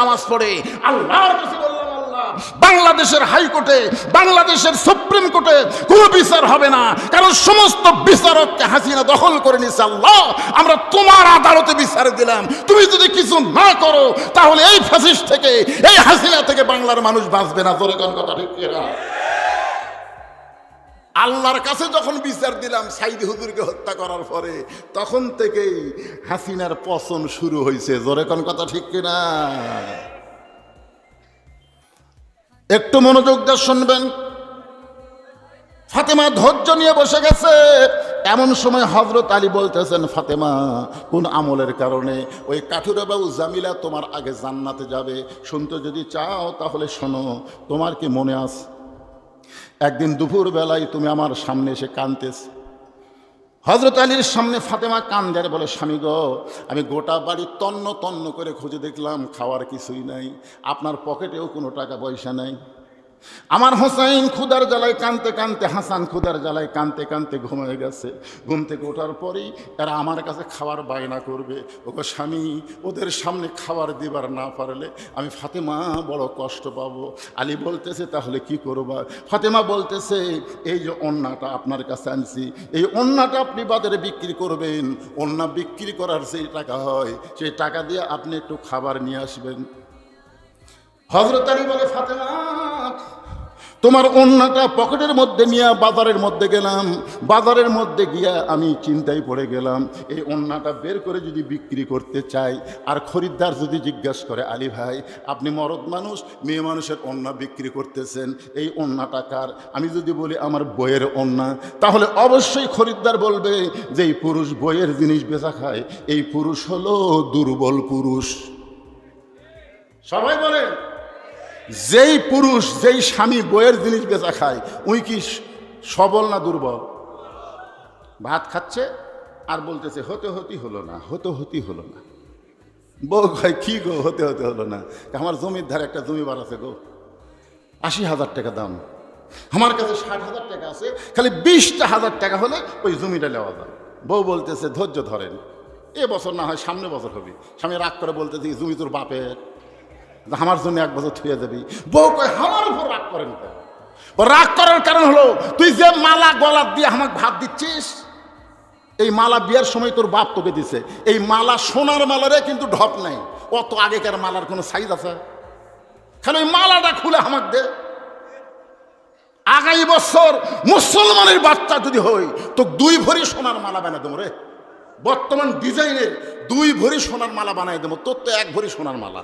নামাজ পড়ে, আল্লাহর কাছে বললাম বাংলাদেশের হাইকোর্টে, বাংলাদেশের সুপ্রিম কোর্টে কোনো বিচার হবে না। কারণ সমস্ত বিচারককে হাসিনা দখল করে নিছে আল্লাহ। আমরা তোমার আদালতে বিচার দিলাম। তুমি যদি কিছু না করো, তাহলে এই ফাঁসিস থেকে, এই হাসিনা থেকে বাংলার মানুষ বাঁচবে না। জোরে কথা ঠিক কিনা? আল্লাহর কাছে যখন বিচার দিলাম, সাইদি হুজুরকে হত্যা করার পরে, তখন থেকেই হাসিনার পচন শুরু হয়েছে জোরে কোন কথা ঠিক কিনা? একটু মনোযোগ দিয়ে শুনবেন। ফাতেমা ধৈর্য নিয়ে বসে গেছে। এমন সময় হজরত আলী বলতেছেন, ফাতেমা, কোন আমলের কারণে ওই কাঠুরা বাবু জামিলা তোমার আগে জান্নাতে যাবে? শুনতে যদি চাও তাহলে শোনো, তোমার কি মনে আছে? একদিন দুপুর বেলায় তুমি আমার সামনে এসে কানতেছ হজরত আলীর সামনে ফাতেমা কান্দার বলে, স্বামী গ, আমি গোটা বাড়ি তন্ন তন্ন করে খুঁজে দেখলাম, খাওয়ার কিছুই নাই, আপনার পকেটেও কোনো টাকা পয়সা নাই। আমার হোসাইন খুদার জ্বালায় কানতে কানতে, হাসান খুদার জ্বালায় কানতে কানতে ঘুমিয়ে গেছে। ঘুম থেকে ওঠার পরেই এরা আমার কাছে খাবার বায়না করবে। ওকে স্বামী, ওদের সামনে খাবার দিবার না পারলে আমি ফাতেমা বড় কষ্ট পাবো। আলী বলতেছে, তাহলে কি করবা? ফাতেমা বলতেছে, এই যে অন্যটা আপনার কাছে আনছি, এই অন্যটা আপনি বাজারে বিক্রি করবেন। অন্য বিক্রি করার সেই টাকা হয়, সেই টাকা দিয়ে আপনি একটু খাবার নিয়ে আসবেন। হজরত বলে, ফাতেমা তোমার অন্যটা পকেটের মধ্যে নিয়ে বাজারের মধ্যে গেলাম। বাজারের মধ্যে গিয়া আমি চিন্তায় পড়ে গেলাম। এই অন্যটা বের করে যদি বিক্রি করতে চাই, আর খরিদ্দার যদি জিজ্ঞাসা করে, আলী ভাই, আপনি মরদ মানুষ, মেয়ে মানুষের অন্য বিক্রি করতেছেন, এই অন্যটা কার? আমি যদি বলি, আমার বইয়ের অন্যা তাহলে অবশ্যই খরিদ্দার বলবে যে, এই পুরুষ বইয়ের জিনিস বেচা খায়, এই পুরুষ হলো দুর্বল পুরুষ। সবাই বলেন। যেই পুরুষ, যেই স্বামী বইয়ের জিনিস বেচা খায়, উই কি সবল না দুর্বল? ভাত খাচ্ছে আর বলতেছে, হতে হতি হলো না, হতে হতি হলো না। বউ কয়, কি গো, হতে হতে হলো না? আমার জমির ধারে একটা জমি আছে গো, আশি হাজার টাকা দাম। আমার কাছে ষাট হাজার টাকা আছে, খালি বিশটা হাজার টাকা হলে ওই জমিটা নেওয়া যায়। বউ বলতেছে, ধৈর্য ধরেন, এ বছর না হয় সামনে বছর হবে। স্বামী রাগ করে বলতেছে জমি তোর বাপের। আমার জন্য এক বছর থুয়ে দেবি বউ কয় আমার উপর রাগ করেন কেন?" রাগ করার কারণ হলো, তুই যে মালা গলা দিয়ে আমাকে ভাত দিচ্ছিস, এই মালা বিয়ার সময় তোর বাপ তোকে দিছে। এই মালা সোনার মালারে কিন্তু ঢপ নাই। অত আগেকার মালার কোনো সাইজ আছে? খালি ওই মালাটা খুলে আমাকে দে। আগামী বছর মুসলমানের বাচ্চা যদি হই তো দুই ভরি সোনার মালা বানাই দেবো রে। বর্তমান ডিজাইনের দুই ভরি সোনার মালা বানাই দেবো। তোর তো এক ভরি সোনার মালা।